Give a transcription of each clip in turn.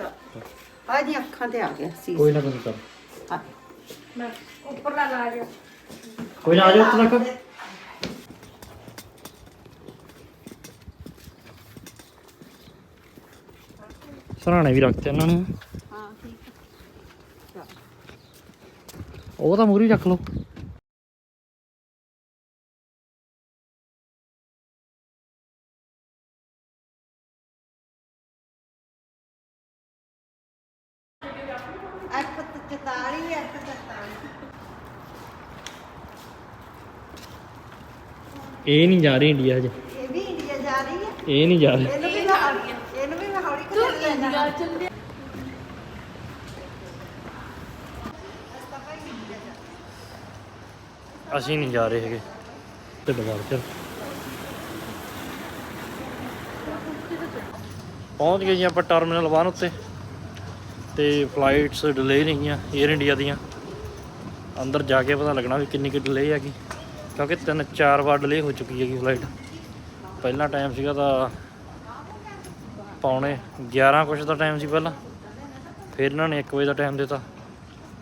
ਆ ਜੀ ਅੱਖਾਂ ਤੇ ਆ ਗਿਆ ਸੀ ਕੋਈ ਨਾ ਕੋਈ ਕਰ। ਹਾਂ। ਮੈਂ ਉੱਪਰ ਲਾ ਲਾ ਗਿਆ ਕੋਈ ਨਾ ਆ ਜਾਓ ਉੱਥੇ ਤੱਕ ਸਰਾਣੇ ਵੀ ਰੱਖਤੇ ਇਹਨਾਂ ਨੇ। ਹਾਂ ਠੀਕ ਉਹ ਤਾਂ ਮੂਰੀ ਰੱਖ ਲਓ ਅੱਖ ਤੇ 44 ਅੱਖ ਤੇ 43 ਇਹ ਨਹੀਂ ਜਾ ਰਹੀ ਇੰਡੀਆ ਹਜੇ। ਇਹ ਵੀ ਇੰਡੀਆ ਜਾ ਰਹੀ ਹੈ। ਇਹ ਨਹੀਂ ਜਾ ਰਹੀ। ਇਹਨੂੰ ਵੀ ਮੈਂ ਹੌਲੀ ਇਹਨੂੰ ਵੀ ਮੈਂ ਹੌਲੀ ਕਰ ਲੈਣਾ ਚੱਲ ਅਸੀਂ ਨਹੀਂ ਜਾ ਰਹੇ ਹੈਗੇ। ਤੇ ਦੁਬਾਰਾ ਚੱਲ ਪਹੁੰਚ ਗਏ ਜੀ ਆਪਾਂ ਟਰਮੀਨਲ 1 ਉੱਤੇ। ਤੇ ਫਲਾਈਟਸ ਡਿਲੇ ਨਹੀਂ ਆ 에ਅਰ ਇੰਡੀਆ ਦੀਆਂ। ਅੰਦਰ ਜਾ ਕੇ ਪਤਾ ਲੱਗਣਾ ਵੀ ਕਿੰਨੀ ਕੁ ਡਿਲੇ ਹੈਗੀ। ਕਿਉਂਕਿ ਤਿੰਨ ਚਾਰ ਵਾਰ ਡਿਲੇ ਹੋ ਚੁੱਕੀ ਹੈਗੀ ਫਲਾਈਟ ਪਹਿਲਾਂ ਟਾਈਮ ਸੀਗਾ ਤਾਂ ਪੌਣੇ 11 ਕੁਛ ਦਾ ਟਾਈਮ ਸੀ ਪਹਿਲਾਂ। ਫਿਰ ਇਹਨਾਂ ਨੇ 1 ਵਜੇ ਦਾ ਟਾਈਮ ਦਿੱਤਾ।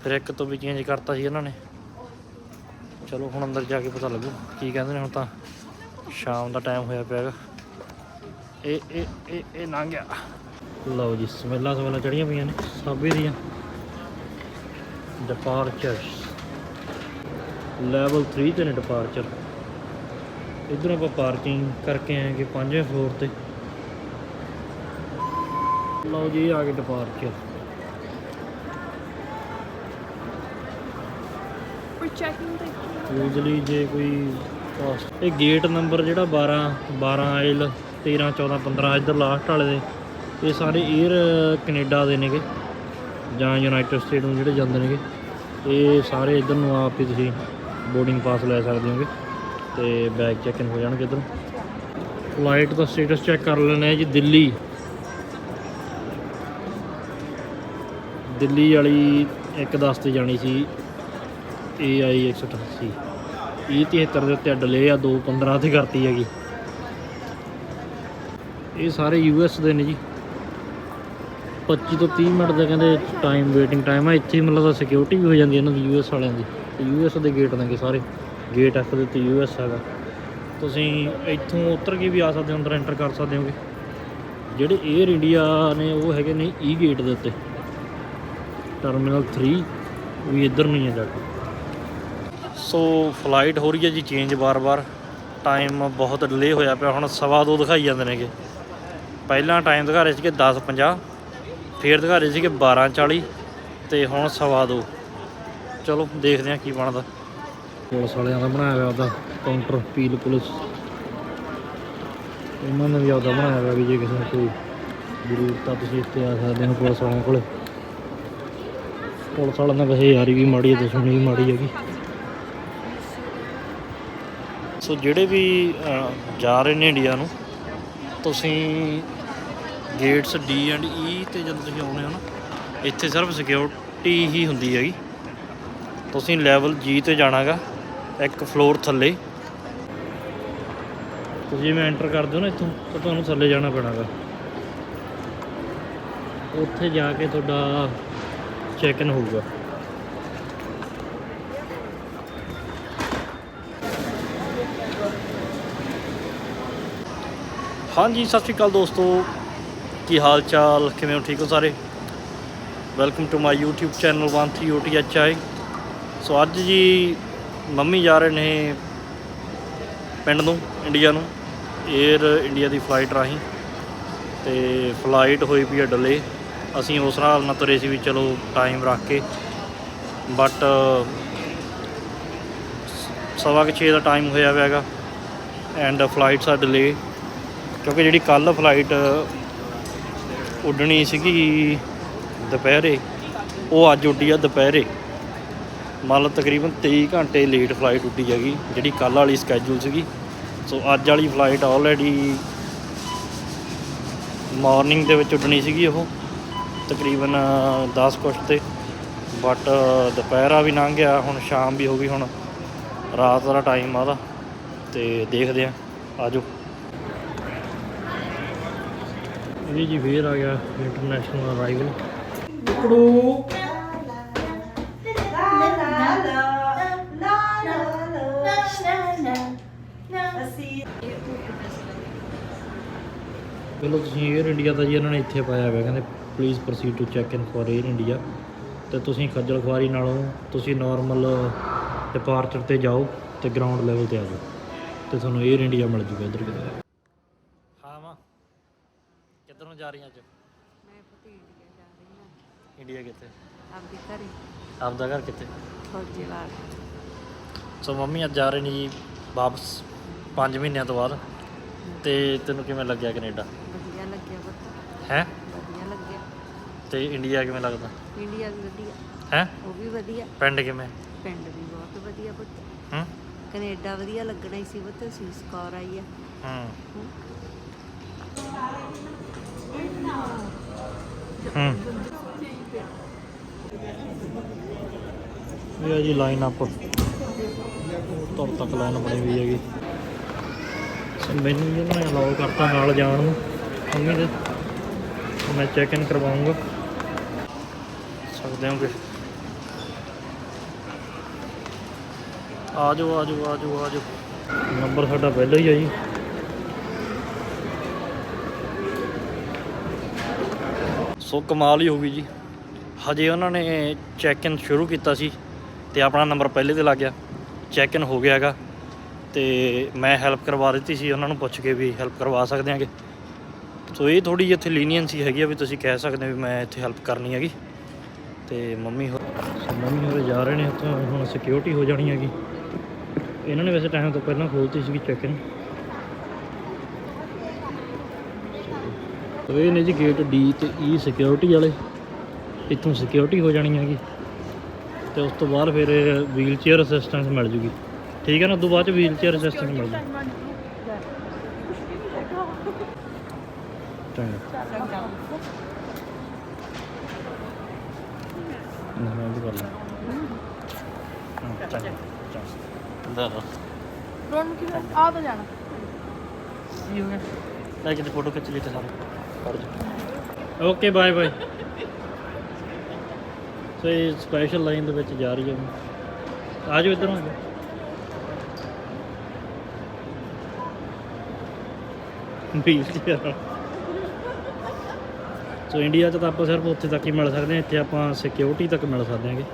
ਫਿਰ ਇੱਕ ਤੋਂ ਵੀ ਚੇਂਜ ਕਰਤਾ ਸੀ ਇਹਨਾਂ ਨੇ। ਚਲੋ ਹੁਣ ਅੰਦਰ ਜਾ ਕੇ ਪਤਾ ਲੱਗੂ ਕੀ ਕਹਿੰਦੇ ਨੇ ਹੁਣ ਤਾਂ। ਸ਼ਾਮ ਦਾ ਟਾਈਮ ਹੋਇਆ ਪਿਆ ਹੈਗਾ। ਇਹ ਇਹ ਇਹ ਇਹ ਲੰਘ ਗਿਆ। ਲਓ ਜੀ, ਸਮੈਲਾਂ ਸਮੈਲਾਂ ਚੜੀਆਂ ਪਈਆਂ ਨੇ, ਸਾਬੇ ਦੀਆਂ। ਡਿਪਾਰਚਰਸ ਲੈਵਲ 3 ਤੇ ਨੇ ਡਿਪਾਰਚਰ ਇਧਰ ਆਪਾਂ ਪਾਰਕਿੰਗ ਕਰਕੇ ਆਏ ਕਿ ਪੰਜਵੇਂ ਫਲੋਰ ਤੇ। ਲਓ ਜੀ ਆ ਗਏ ਡਿਪਾਰਚਰ ਪਰ ਚੈਕਿੰਗ ਤੇ ਯੂਜ਼ਲੀ ਜੇ ਕੋਈ ਇਹ ਗੇਟ ਨੰਬਰ ਜਿਹੜਾ 12 12 ਆਇਲ 13 14 15 ਇੱਧਰ ਲਾਸਟ ਵਾਲੇ ਦੇ ਇਹ ਸਾਰੇ 에ਅਰ ਕੈਨੇਡਾ ਦੇ ਨੇਗੇ। ਜਾਂ ਯੂਨਾਈਟਿਡ ਸਟੇਟ ਨੂੰ ਜਿਹੜੇ ਜਾਂਦੇ ਨੇਗੇ। ਇਹ ਸਾਰੇ ਇੱਧਰ ਨੂੰ ਆਪ ਹੀ ਤੁਸੀਂ ਬੋਰਡਿੰਗ ਪਾਸ ਲੈ ਸਕਦੇ ਹੋਗੇ ਤੇ ਬੈਗ ਚੈੱਕ ਇਨ ਹੋ ਜਾਣਗੇ ਇੱਧਰ। ਫਲਾਈਟ ਦਾ ਸਟੇਟਸ ਚੈੱਕ ਕਰ ਲੈਣਾ ਹੈ ਜੀ, ਦਿੱਲੀ। ਦਿੱਲੀ ਵਾਲੀ ਇੱਕ ਦਸ ਤੇ ਜਾਣੀ ਸੀ AI 188 ਇਹ 73 ਦੇ ਉੱਤੇ ਡਿਲੇ ਆ 215 ਤੇ ਕਰਤੀ ਹੈਗੀ। ਇਹ ਸਾਰੇ ਯੂਐਸ ਦੇ ਨੇ ਜੀ। 25 ਤੋਂ 30 ਮਿੰਟ ਦਾ ਕਹਿੰਦੇ ਟਾਈਮ ਵੇਟਿੰਗ ਟਾਈਮ ਆ, ਇੱਥੇ ਮਤਲਬ ਦਾ ਸਿਕਿਉਰਿਟੀ ਵੀ ਹੋ ਜਾਂਦੀ ਇਹਨਾਂ ਦੀ ਯੂਐਸ ਵਾਲਿਆਂ ਦੀ। ਯੂਐਸ ਦੇ ਗੇਟ ਨੇਗੇ ਸਾਰੇ। ਗੇਟ ਐਫ ਦੇ ਉੱਤੇ ਯੂਐਸ ਹੈਗਾ। ਤੁਸੀਂ ਇੱਥੋਂ ਉਤਰ ਕੇ ਵੀ ਆ ਸਕਦੇ ਹੋ, ਅੰਦਰ ਐਂਟਰ ਕਰ ਸਕਦੇ ਹੋਗੇ। ਜਿਹੜੇ 에ਅਰ ਇੰਡੀਆ ਨੇ, ਉਹ ਹੈਗੇ ਨੇ e ਈ ਗੇਟ ਦੇ ਉੱਤੇ। ਟਰਮੀਨਲ 3 ਵੀ ਇੱਧਰ ਨੂੰ ਹੀ ਹੈ ਜਾ ਕੇ। ਸੋ ਫਲਾਈਟ ਹੋ ਰਹੀ ਹੈ ਜੀ ਚੇਂਜ ਬਾਰ-ਬਾਰ ਟਾਈਮ ਬਹੁਤ ਡਿਲੇ ਹੋਇਆ ਪਿਆ। ਹੁਣ ਸਵਾ ਦੋ ਦਿਖਾਈ ਜਾਂਦੇ ਨੇਗੇ। ਪਹਿਲਾਂ ਟਾਈਮ ਦਿਖਾ ਰਹੇ ਸੀਗੇ 10:50 ਫੇਰ ਦਿਖਾ ਰਹੇ ਸੀਗੇ 12:40 ਤੇ ਹੁਣ ਸਵਾ ਦੋ। ਚਲੋ ਦੇਖਦੇ ਹਾਂ ਕੀ ਬਣਦਾ। ਪੁਲਿਸ ਵਾਲਿਆਂ ਦਾ ਬਣਾਇਆ ਹੋਇਆ ਉਹਦਾ ਕਾਊਂਟਰ ਪੀਲ ਪੁਲਿਸ। ਇਹਨਾਂ ਨੇ ਵੀ ਆਪਦਾ ਬਣਾਇਆ ਹੋਇਆ ਵੀ ਜੇ ਕਿਸੇ ਨੂੰ ਕੋਈ ਜ਼ਰੂਰਤ ਆ ਤੁਸੀਂ ਇੱਥੇ ਆ ਸਕਦੇ ਹੋ ਪੁਲਿਸ ਵਾਲਿਆਂ ਕੋਲੇ। ਪੁਲਿਸ ਵਾਲਿਆਂ ਨਾਲ ਵੈਸੇ ਯਾਰੀ ਵੀ ਮਾੜੀ ਹੈ ਦੁਸ਼ਮਣੀ ਵੀ ਮਾੜੀ ਹੈਗੀ। ਸੋ ਜਿਹੜੇ ਵੀ ਜਾ ਰਹੇ ਨੇ ਇੰਡੀਆ ਨੂੰ ਤੁਸੀਂ ਗੇਟਸ ਡੀ ਐਂਡ ਈ ਤੇ ਜਦੋਂ ਤੁਸੀਂ ਆਉਣੇ ਹੋ ਨਾ ਇੱਥੇ ਸਿਰਫ ਸਿਕਿਉਰਿਟੀ ਹੀ ਹੁੰਦੀ ਹੈਗੀ। ਤੁਸੀਂ ਲੈਵਲ ਜੀ ਤੇ ਜਾਣਾਗਾ, ਇੱਕ ਫਲੋਰ ਥੱਲੇ। ਤੁਸੀਂ ਜਿਵੇਂ ਐਂਟਰ ਕਰ ਦਿਓ ਨਾ ਇੱਥੋਂ, ਤਾਂ ਤੁਹਾਨੂੰ ਥੱਲੇ ਜਾਣਾ ਪੈਣਾਗਾ। ਉੱਥੇ ਜਾ ਕੇ ਤੁਹਾਡਾ ਚੈੱਕ ਇਨ ਹੋਊਗਾ। ਹਾਂਜੀ, ਸਤਿ ਸ਼੍ਰੀ ਅਕਾਲ ਦੋਸਤੋ। ਕੀ ਹਾਲ ਚਾਲ ਕਿਵੇਂ ਹੋ? ਠੀਕ ਹੋ ਸਾਰੇ? Welcome to my YouTube channel 13OTHI so ਅੱਜ ਜੀ ਮੰਮੀ ਜਾ ਰਹੇ ਨੇ ਪਿੰਡ ਨੂੰ, ਇੰਡੀਆ ਨੂੰ 에ਅਰ ਇੰਡੀਆ ਦੀ ਫਲਾਈਟ ਰਾਹੀਂ। ਤੇ ਫਲਾਈਟ ਹੋਈ ਪਈ ਹੈ ਡਿਲੇ ਅਸੀਂ ਉਸ ਹਿਸਾਬ ਨਾਲ ਤੁਰੇ ਸੀ ਵੀ ਚਲੋ ਟਾਈਮ ਰੱਖ ਕੇ। ਬਟ ਸਵਾ ਕੁ ਛੇ ਦਾ ਟਾਈਮ ਹੋਇਆ ਹੋਇਆ ਹੈਗਾ। ਐਂਡ ਫਲਾਈਟਸ ਆ ਡਿਲੇ ਕਿਉਂਕਿ ਜਿਹੜੀ ਕੱਲ ਫਲਾਈਟ ਉੱਡਣੀ ਸੀਗੀ ਦੁਪਹਿਰੇ, ਉਹ ਅੱਜ ਉੱਡੀ ਆ ਦੁਪਹਿਰੇ। ਮੰਨ ਲਓ ਤਕਰੀਬਨ 23 ਘੰਟੇ ਲੇਟ ਫਲਾਈਟ ਉੱਡੀ ਹੈਗੀ ਜਿਹੜੀ ਕੱਲ ਵਾਲੀ ਸਕੇਜੂਲ ਸੀਗੀ। ਸੋ ਅੱਜ ਵਾਲੀ ਫਲਾਈਟ ਆਲਰੇਡੀ ਮਾਰਨਿੰਗ ਦੇ ਵਿੱਚ ਉੱਡਣੀ ਸੀਗੀ ਉਹ ਤਕਰੀਬਨ 10 ਕੁਛ ਤੇ। ਬਟ ਦੁਪਹਿਰਾ ਵੀ ਲੰਘ ਗਿਆ ਹੁਣ ਸ਼ਾਮ ਵੀ ਹੋ ਗਈ ਹੁਣ ਰਾਤ ਦਾ ਟਾਈਮ ਆ ਉਹਦਾ। ਤੇ ਦੇਖਦੇ ਆ ਆਜੋ। ਇਹ ਜੀ ਫੇਰ ਆ ਗਿਆ ਇੰਟਰਨੈਸ਼ਨਲ ਅਰਾਈਵਲ ਟਕੜੂ ਚਲੋ ਤੁਸੀਂ 에ਅਰ ਇੰਡੀਆ ਦਾ ਜੀ ਇਹਨਾਂ ਨੇ ਇੱਥੇ ਪਾਇਆ ਹੋਇਆ ਕਹਿੰਦੇ please proceed to check in for Air India ਤੇ ਤੁਸੀਂ ਖੱਜਲ ਖੁਆਰੀ ਨਾਲੋਂ ਤੁਸੀਂ ਨਾਰਮਲ ਡਿਪਾਰਚਰ ਤੇ ਜਾਓ ਤੇ ਗਰਾਊਂਡ ਲੈਵਲ ਤੇ ਆ ਜਾਓ। ਤੇ ਤੁਹਾਨੂੰ 에ਅਰ ਇੰਡੀਆ ਮਿਲ ਜੂਗਾ ਇਧਰ ਕਿਤੇ। ਹਾਂ ਮਾਂ ਕਿੱਧਰ ਜਾ ਰਹੀ ਅੱਜ? ਮੈਂ ਪੁੱਤੀ ਜਾ ਰਹੀ ਹਾਂ। ਇੰਡੀਆ ਕਿੱਥੇ? ਆਪਦੇ ਘਰੇ। ਆਪਦਾ ਘਰ ਕਿੱਥੇ? ਫੌਜੀਵਾਲ। ਸੋ ਮੰਮੀ ਅੱਜ ਜਾ ਰਹੇ ਨੇ ਜੀ ਵਾਪਸ 5 ਮਹੀਨਿਆਂ ਤੋਂ ਬਾਅਦ। ਤੇ ਤੈਨੂੰ ਕਿਵੇਂ ਲੱਗਿਆ ਕੈਨੇਡਾ? ਹੈ? ਵਧੀਆ ਲੱਗਿਆ। ਤੇ ਇੰਡੀਆ ਕਿਵੇਂ ਲੱਗਦਾ? ਇੰਡੀਆ ਵੀ ਵਧੀਆ। ਹੈ? ਉਹ ਵੀ ਵਧੀਆ। ਪਿੰਡ ਕਿਵੇਂ? ਪਿੰਡ ਵੀ ਬਹੁਤ ਵਧੀਆ ਪੁੱਤ। ਹੂੰ? ਕੈਨੇਡਾ ਵਧੀਆ ਲੱਗਣਾ ਹੀ ਸੀ ਪੁੱਤ ਸੀ ਸਕੋਰ ਆਈ ਆ। ਹੂੰ। ਹੂੰ। ਇਹ ਆ ਜੀ ਲਾਈਨ ਅਪ ਤੁਰ ਤੱਕ ਲਾਈਨ ਬਣੀ ਹੋਈ ਹੈਗੀ। ਸੋ ਮੈਨੂੰ ਜੀ ਉਹਨਾਂ ਨੇ ਅਲਾਉ ਕਰਤਾ ਨਾਲ ਜਾਣ ਨੂੰ। ਮੰਮੀ ਦੇ ਮੈਂ ਚੈੱਕ ਇਨ ਕਰਵਾਉਂਗਾ। ਸਕਦੇ ਹੋਗੇ? ਆ ਜਾਓ ਆ ਜਾਓ ਆ ਜਾਓ ਆ ਜਾਓ ਨੰਬਰ ਸਾਡਾ ਪਹਿਲਾਂ ਹੀ ਆ ਜੀ। ਸੋ ਕਮਾਲ ਹੀ ਹੋ ਗਈ ਜੀ। ਹਜੇ ਉਹਨਾਂ ਨੇ ਚੈੱਕ ਇਨ ਸ਼ੁਰੂ ਕੀਤਾ ਸੀ ਤੇ ਆਪਣਾ ਨੰਬਰ ਪਹਿਲੇ ਤੇ ਲੱਗ ਗਿਆ। ਚੈੱਕ ਇਨ ਹੋ ਗਿਆ ਹੈਗਾ। ਤੇ ਮੈਂ ਹੈਲਪ ਕਰਵਾ ਦਿੱਤੀ ਸੀ, ਉਹਨਾਂ ਨੂੰ ਪੁੱਛ ਕੇ ਵੀ ਹੈਲਪ ਕਰਵਾ ਸਕਦੇ ਆਂਗੇ ਸੋ ਇਹ ਥੋੜੀ ਜਿਹੀ ਇੱਥੇ ਲੀਨੀਅੰਸੀ ਹੈਗੀ ਆ ਵੀ ਤੁਸੀਂ ਕਹਿ ਸਕਦੇ ਹੋ ਵੀ ਮੈਂ ਇੱਥੇ ਹੈਲਪ ਕਰਨੀ ਹੈਗੀ। ਤੇ ਮੰਮੀ ਹੋ ਮੰਮੀ ਹੋਰ ਜਾ ਰਹੇ ਨੇ ਉੱਥੋਂ, ਹੁਣ ਸਿਕਿਉਰਿਟੀ ਹੋ ਜਾਣੀ ਹੈਗੀ। ਇਹਨਾਂ ਨੇ ਵੈਸੇ ਟਾਈਮ ਤੋਂ ਪਹਿਲਾਂ ਖੋਲਤੀ ਸੀਗੀ ਚੈੱਕ ਇਨ ਸੋ ਇਹ ਨੇ ਜੀ ਗੇਟ ਡੀ ਤੇ e ਈ ਸਿਕਿਉਰਿਟੀ ਵਾਲੇ। ਇੱਥੋਂ ਸਿਕਿਉਰਿਟੀ ਹੋ ਜਾਣੀ ਹੈਗੀ। ਤੇ ਉਸ ਤੋਂ ਬਾਅਦ ਫਿਰ ਵੀਲ ਚੇਅਰ ਅਸਿਸਟੈਂਸ ਮਿਲ ਜੂਗੀ। ਠੀਕ ਹੈ ਨਾ? ਉਦੋਂ ਬਾਅਦ ਚ ਵੀਲ ਚੇਅਰ ਅਸਿਸਟੈਂਸ ਮਿਲ ਜੂ। ਚੰਗਾ। ਨਾ ਮੈਂ ਵੀ ਕਰ ਲਾਂ। ਹਾਂ, ਚੰਗਾ ਚੰਗਾ। ਦਾ ਰੋਣ ਕੀ ਆ ਤਾਂ ਜਾਣਾ। ਕੀ ਹੋ ਗਿਆ ਲੈ ਕਿਤੇ ਫੋਟੋ ਖਿੱਚ ਲਈ ਤੇ ਸਾਰੇ। ਫੜ ਜਾ। ਓਕੇ ਬਾਏ ਬਾਏ ਸੋ ਇਹ ਸਪੈਸ਼ਲ ਲਾਈਨ ਦੇ ਵਿੱਚ ਜਾ ਰਹੀ ਹੈ ਆ ਜਾਓ ਇੱਧਰ ਆ ਜਾਓ ਵੀਲ ਚੇਅਰ ਸੋ ਇੰਡੀਆ 'ਚ ਤਾਂ ਆਪਾਂ ਸਿਰਫ ਉੱਥੇ ਤੱਕ ਹੀ ਮਿਲ ਸਕਦੇ ਹਾਂ, ਇੱਥੇ ਆਪਾਂ ਸਿਕਿਉਰਿਟੀ ਤੱਕ ਮਿਲ ਸਕਦੇ ਹਾਂਗੇ।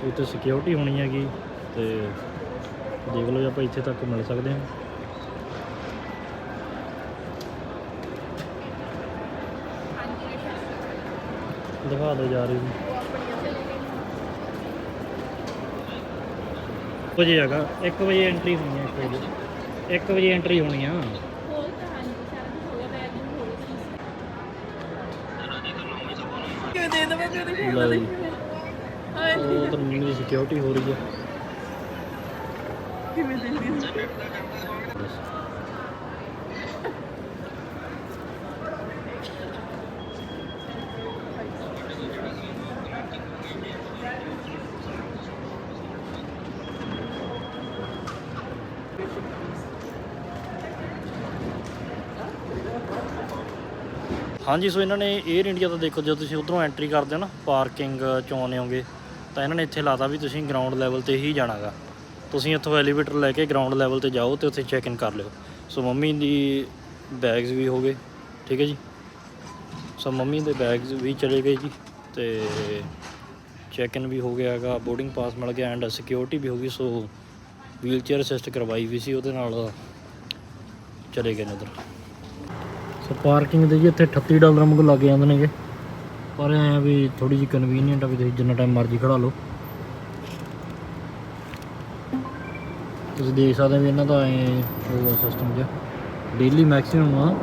ਤੇ ਇੱਥੇ ਸਿਕਿਉਰਿਟੀ ਹੋਣੀ ਹੈਗੀ, ਤੇ ਦੇਖ ਲਓ ਜੀ ਆਪਾਂ ਇੱਥੇ ਤੱਕ ਮਿਲ ਸਕਦੇ ਹਾਂ। ਦਿਖਾ ਦਿਓ ਜਾ ਰਹੀ ਵਜੇ ਹੈਗਾ 1 ਵਜੇ ਐਂਟਰੀ ਹੋਣੀ ਹੈ 1 ਵਜੇ। 1 ਵਜੇ ਐਂਟਰੀ ਹੋਣੀ ਆ। ਕਿਵੇਂ ਦੇ ਦਵਾਂ ਤੇ ਉਹਦੇ ਲੈ ਜੀ ਉਹ ਤਾਂ ਮੰਮੀ ਦੀ ਸਿਕਿਉਰਿਟੀ ਹੋ ਰਹੀ ਹੈ। ਕਿਵੇਂ ਦੇ ਦਿੰਦੇ ਹਾਂਜੀ, ਸੋ ਇਹਨਾਂ ਨੇ 에ਅਰ ਇੰਡੀਆ ਦਾ ਦੇਖੋ, ਜਦੋਂ ਤੁਸੀਂ ਉਧਰੋਂ ਐਂਟਰੀ ਕਰਦੇ ਹੋ ਨਾ ਪਾਰਕਿੰਗ ਚੋਂ ਆਉਂਦੇ ਹੋਗੇ ਤਾਂ ਇਹਨਾਂ ਨੇ ਇੱਥੇ ਲਾਤਾ ਵੀ ਤੁਸੀਂ ਗਰਾਊਂਡ ਲੈਵਲ ਤੇ ਹੀ ਜਾਣਾਗਾ। ਤੁਸੀਂ ਇੱਥੋਂ ਐਲੀਵੇਟਰ ਲੈ ਕੇ ਗਰਾਊਂਡ ਲੈਵਲ ਤੇ ਜਾਓ ਤੇ ਉੱਥੇ ਚੈੱਕ ਇਨ ਕਰ ਲਿਓ। ਸੋ ਮੰਮੀ ਦੀ ਬੈਗਸ ਵੀ ਹੋ ਗਏ, ਠੀਕ ਹੈ ਜੀ? ਸੋ ਮੰਮੀ ਦੇ ਬੈਗਸ ਵੀ ਚਲੇ ਗਏ ਜੀ ਤੇ ਚੈੱਕ ਇਨ ਵੀ ਹੋ ਗਿਆ ਹੈਗਾ ਬੋਰਡਿੰਗ ਪਾਸ ਮਿਲ ਗਿਆ ਐਂਡ ਸਿਕਿਉਰਿਟੀ ਵੀ ਹੋ ਗਈ, ਸੋ ਵੀਲ ਚੇਅਰ ਅਸਿਸਟ ਕਰਵਾਈ ਵੀ ਸੀ ਉਹਦੇ ਨਾਲ ਚਲੇ ਗਏ ਨੇ ਉਧਰ। ਸੋ ਪਾਰਕਿੰਗ ਦੇ ਜੀ ਇੱਥੇ 38 ਡਾਲਰ ਵਾਂਗੂ ਲੱਗ ਜਾਂਦੇ ਨੇਗੇ। ਪਰ ਐ ਆ ਵੀ ਥੋੜੀ ਜਿਹੀ ਕਨਵੀਨੀਅੰਟ ਆ ਵੀ ਤੁਸੀਂ ਜਿੰਨਾ ਟਾਈਮ ਮਰਜ਼ੀ ਖੜਾ ਲਓ। ਤੁਸੀਂ ਦੇਖ ਸਕਦੇ ਵੀ ਇਹਨਾਂ ਦਾ ਐ ਹੋਊਗਾ ਸਿਸਟਮ ਜਿਹਾ। ਡੇਲੀ ਮੈਕਸਿਮਮ ਆ।